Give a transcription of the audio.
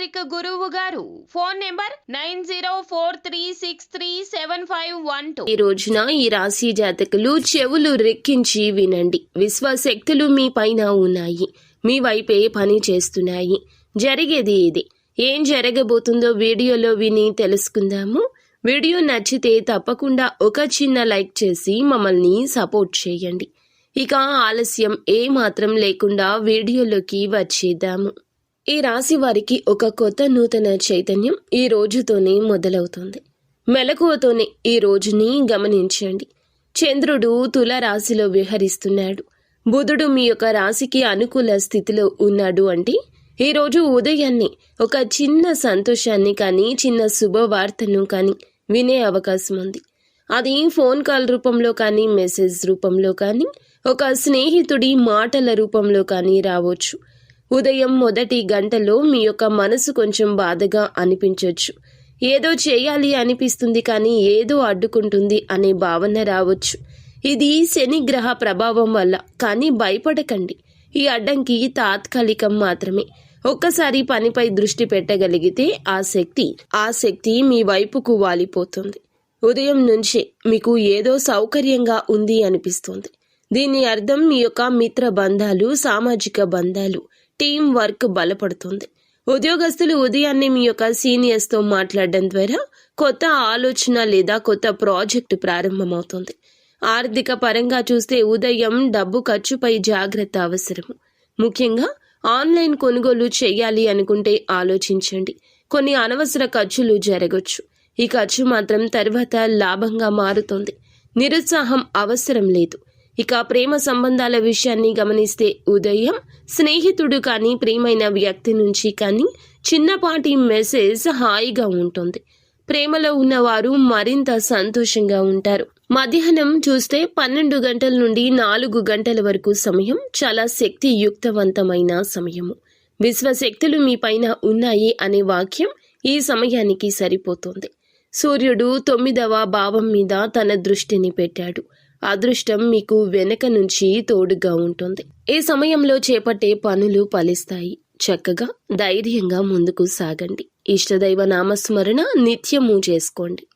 తాంత్రిక గురువు గారు. Phone number nine zero four three six three seven five one two. ఈ రోజున ఈ రాశి జాతకులు చెవులు రెక్కించి వినండి. విశ్వశక్తులు మీ పైన ఉన్నాయి. మీ వైపే పని చేస్తున్నాయి. జరిగేది ఇది ఏం జరగబోతుందో వీడియోలో విని తెలుసుకుందాము. వీడియో నచ్చితే తప్పకుండా ఒక చిన్న లైక్ చేసి మమ్మల్ని సపోర్ట్ చేయండి. ఇక ఆలస్యం ఏ మాత్రం లేకుండా వీడియోలోకి వచ్చేద్దాము. ఈ రాశి వారికి ఒక కొత్త నూతన చైతన్యం ఈ రోజుతోనే మొదలవుతుంది. మెలకువతోనే ఈ రోజుని గమనించండి. చంద్రుడు తుల రాశిలో విహరిస్తున్నాడు. బుధుడు మీ యొక్క రాశికి అనుకూల స్థితిలో ఉన్నాడు అంటే ఈ రోజు ఉదయాన్నే ఒక చిన్న సంతోషాన్ని కానీ చిన్న శుభవార్తను కానీ వినే అవకాశం ఉంది. అది ఫోన్ కాల్ రూపంలో కానీ మెసేజ్ రూపంలో కానీ ఒక స్నేహితుడి మాటల రూపంలో కానీ రావచ్చు. ఉదయం మొదటి గంటలో మీ యొక్క మనసు కొంచెం బాధగా అనిపించవచ్చు ఏదో చేయాలి అనిపిస్తుంది కానీ ఏదో అడ్డుకుంటుంది అనే భావన రావచ్చు. ఇది శని గ్రహ ప్రభావం వల్ల. కానీ భయపడకండి. ఈ అడ్డంకి తాత్కాలికం మాత్రమే. ఒక్కసారి పనిపై దృష్టి పెట్టగలిగితే ఆ శక్తి ఆ శక్తి మీ వైపుకు వాలిపోతుంది. ఉదయం నుంచే మీకు ఏదో సౌకర్యంగా ఉంది అనిపిస్తుంది. దీని అర్థం మీ యొక్క మిత్ర బంధాలు సామాజిక బంధాలు టీం వర్క్ బలపడుతుంది. ఉద్యోగస్తులు ఉదయాన్నే మీ యొక్క సీనియర్స్తో మాట్లాడడం ద్వారా కొత్త ఆలోచన లేదా కొత్త ప్రాజెక్టు ప్రారంభమవుతుంది. ఆర్థిక పరంగా చూస్తే ఉదయం డబ్బు ఖర్చుపై జాగ్రత్త అవసరం ముఖ్యంగా ఆన్లైన్ కొనుగోలు చేయాలి అనుకుంటే ఆలోచించండి. కొన్ని అనవసర ఖర్చులు జరగచ్చు. ఈ ఖర్చు మాత్రం తర్వాత లాభంగా మారుతుంది. నిరుత్సాహం అవసరం లేదు. ఇక ప్రేమ సంబంధాల విషయాన్ని గమనిస్తే ఉదయం స్నేహితుడు కానీ ప్రేమైన వ్యక్తి నుంచి కానీ చిన్నపాటి మెసేజ్ హాయిగా ఉంటుంది. ప్రేమలో ఉన్నవారు మరింత సంతోషంగా ఉంటారు. మధ్యాహ్నం చూస్తే పన్నెండు గంటల నుండి నాలుగు గంటల వరకు సమయం చాలా శక్తియుక్తవంతమైన సమయము. విశ్వశక్తులు మీ పైన ఉన్నాయి అనే వాక్యం ఈ సమయానికి సరిపోతుంది. సూర్యుడు తొమ్మిదవ భావం మీద తన దృష్టిని పెట్టాడు. అదృష్టం మీకు వెనక నుంచి తోడుగా ఉంటుంది. ఈ సమయంలో చేపట్టే పనులు ఫలిస్తాయి? చక్కగా ధైర్యంగా ముందుకు సాగండి. ఇష్టదైవ నామస్మరణ నిత్యము చేసుకోండి.